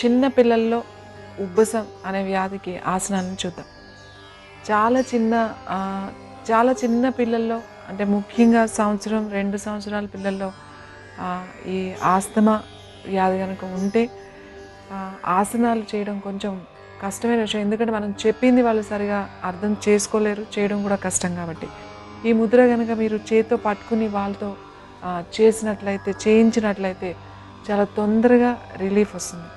చిన్న పిల్లల్లో ఉబ్బసం అనే వ్యాధికి ఆసనాన్ని చూద్దాం. చాలా చిన్న చాలా చిన్న పిల్లల్లో అంటే ముఖ్యంగా సంవత్సరం రెండు సంవత్సరాల పిల్లల్లో ఈ ఆస్తమా వ్యాధి కనుక ఉంటే ఆసనాలు చేయడం కొంచెం కష్టమైన విషయం. ఎందుకంటే మనం చెప్పింది వాళ్ళు సరిగా అర్థం చేసుకోలేరు చేయడం కూడా కష్టం కాబట్టి. ఈ ముద్ర కనుక మీరు చేతితో పట్టుకుని వాళ్ళతో చేసినట్లయితే చేయించినట్లయితే చాలా తొందరగా రిలీఫ్ వస్తుంది.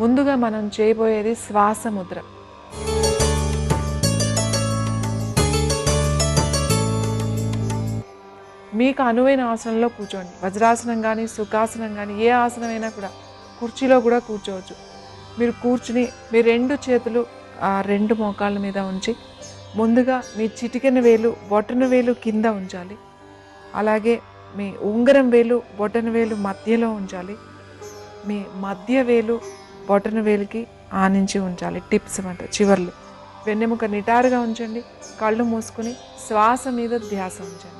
ముందుగా మనం చేయబోయేది శ్వాస ముద్ర. మీకు అనువైన ఆసనంలో కూర్చోండి. వజ్రాసనం కానీ సుఖాసనం కానీ ఏ ఆసనమైనా కూడా కుర్చీలో కూడా కూర్చోవచ్చు. మీరు కూర్చుని మీ రెండు చేతులు ఆ రెండు మోకాళ్ళ మీద ఉంచి ముందుగా మీ చిటికెన వేలు బొటన వేలు కింద ఉంచాలి. అలాగే మీ ఉంగరం వేలు బొటన వేలు మధ్యలో ఉంచాలి. మీ మధ్య వేలు బొటన వేలికి ఆనించి ఉంచాలి. టిప్స్ అంట చివర్లు. వెన్నెముక నిటారుగా ఉంచండి. కళ్ళు మూసుకుని శ్వాస మీద ధ్యాస ఉంచండి.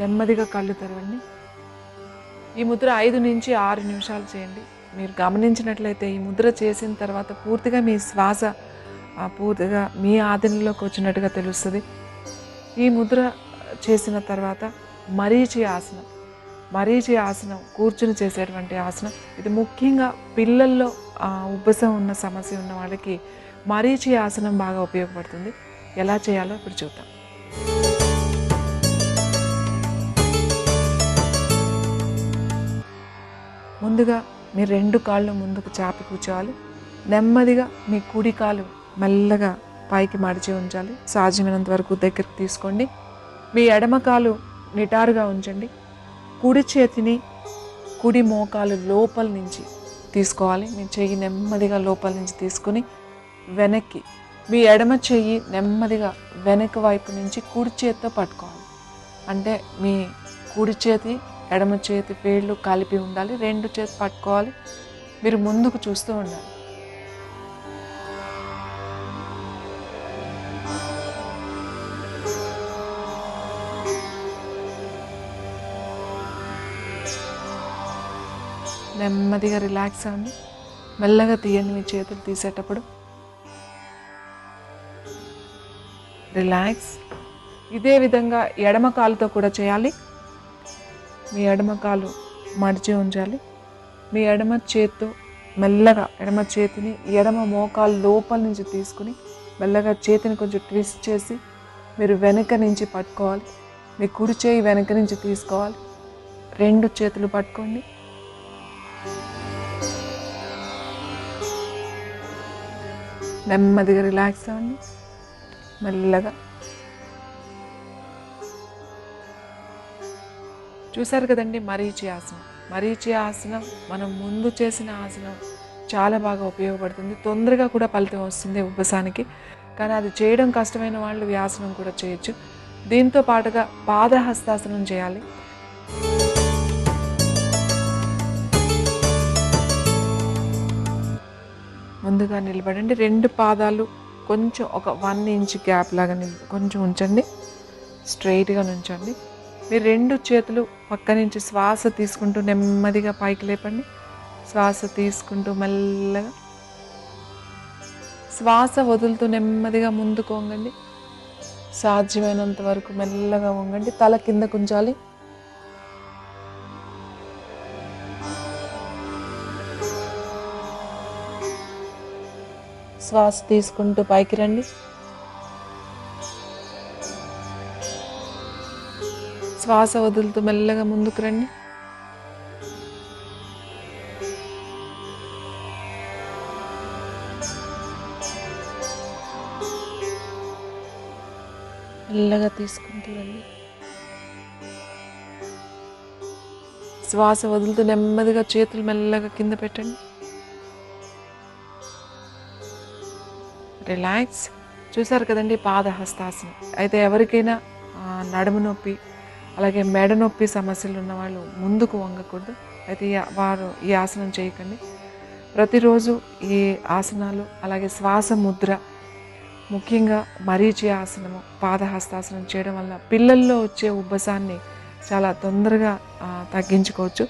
నెమ్మదిగా కళ్ళు తెరవండి. ఈ ముద్ర ఐదు నుంచి ఆరు నిమిషాలు చేయండి. మీరు గమనించినట్లయితే ఈ ముద్ర చేసిన తర్వాత పూర్తిగా మీ శ్వాస పూర్తిగా మీ ఆధీనంలోకి వచ్చినట్టుగా తెలుస్తుంది. ఈ ముద్ర చేసిన తర్వాత మరీచి ఆసనం మరీచి ఆసనం కూర్చుని చేసేటువంటి ఆసనం. ఇది ముఖ్యంగా పిల్లల్లో ఉబ్బసం ఉన్న సమస్య ఉన్న వాళ్ళకి మరీచి ఆసనం బాగా ఉపయోగపడుతుంది. ఎలా చేయాలో ఇప్పుడు చూద్దాం. ముందుగా మీ రెండు కాళ్ళు ముందుకు చాపి కూర్చోవాలి. నెమ్మదిగా మీ కుడి కాలు మెల్లగా పైకి మడిచి ఉంచాలి. సాధ్యమైనంత వరకు దగ్గరికి తీసుకోండి. మీ ఎడమ కాలు నిటారుగా ఉంచండి. కుడి చేతిని కుడి మోకాలు లోపల నుంచి తీసుకోవాలి. మీ చెయ్యి నెమ్మదిగా లోపల నుంచి తీసుకుని వెనక్కి మీ ఎడమ చెయ్యి నెమ్మదిగా వెనక వైపు నుంచి కుడి చేతితో పట్టుకోవాలి. అంటే మీ కుడి చేతి ఎడమ చేతి వేళ్ళు కలిపి ఉండాలి. రెండు చేతి పట్టుకోవాలి. మీరు ముందుకు చూస్తూ ఉండాలి. నెమ్మదిగా రిలాక్స్ అవ్వండి. మెల్లగా తీయండి మీ చేతులు తీసేటప్పుడు. రిలాక్స్ ఇదే విధంగా ఎడమ కాలుతో కూడా చేయాలి. మీ ఎడమ కాలు మడిచి ఉంచాలి. మీ ఎడమ చేత్తో మెల్లగా ఎడమ చేతిని ఎడమ మోకాలు లోపల నుంచి తీసుకుని మెల్లగా చేతిని కొంచెం ట్విస్ట్ చేసి మీరు వెనక నుంచి పట్టుకోవాలి. మీ కుడి చేయి వెనక నుంచి తీసుకోవాలి. రెండు చేతులు పట్టుకోండి. నెమ్మదిగా రిలాక్స్ అవ్వండి. మెల్లగా. చూసారు కదండి మరీచి ఆసనం. మరీచి ఆసనం మనం ముందు చేసిన ఆసనం చాలా బాగా ఉపయోగపడుతుంది. తొందరగా కూడా ఫలితం వస్తుంది ఉపసానికి కానీ అది చేయడం కష్టమైన వాళ్ళు వ్యాసనం ఆసనం కూడా చేయొచ్చు. దీంతో పాటుగా పాదహస్తాసనం చేయాలి. ముందుగా నిలబడండి. రెండు పాదాలు కొంచెం ఒక వన్ ఇంచ్ గ్యాప్ లాగా కొంచెం ఉంచండి. స్ట్రైట్గా ఉంచండి మీరు రెండు చేతులు పక్క నుంచి శ్వాస తీసుకుంటూ నెమ్మదిగా పైకి లేపండి. శ్వాస తీసుకుంటూ మెల్లగా శ్వాస వదులుతూ నెమ్మదిగా ముందుకు వంగండి. సాధ్యమైనంత వరకు మెల్లగా వంగండి. తల కిందకు ఉంచాలి శ్వాస తీసుకుంటూ పైకి రండి. శ్వాస వదులుతూ మెల్లగా ముందుకు రండి. మెల్లగా తీసుకుంటూ రండి. శ్వాస వదులుతూ నెమ్మదిగా చేతులు మెల్లగా కింద పెట్టండి. రిలాక్స్. చూసారు కదండి పాదహస్తాసనం. అయితే ఎవరికైనా నడుము నొప్పి అలాగే మెడ నొప్పి సమస్యలు ఉన్న వాళ్ళు ముందుకు వంగకూడదు. అయితే వారు ఈ ఆసనం చేయకండి. ప్రతిరోజు ఈ ఆసనాలు అలాగే శ్వాస ముద్ర ముఖ్యంగా మరీచి ఆసనము పాదహస్తాసనం చేయడం వల్ల పిల్లల్లో వచ్చే ఉబ్బసాన్ని చాలా తొందరగా తగ్గించుకోవచ్చు.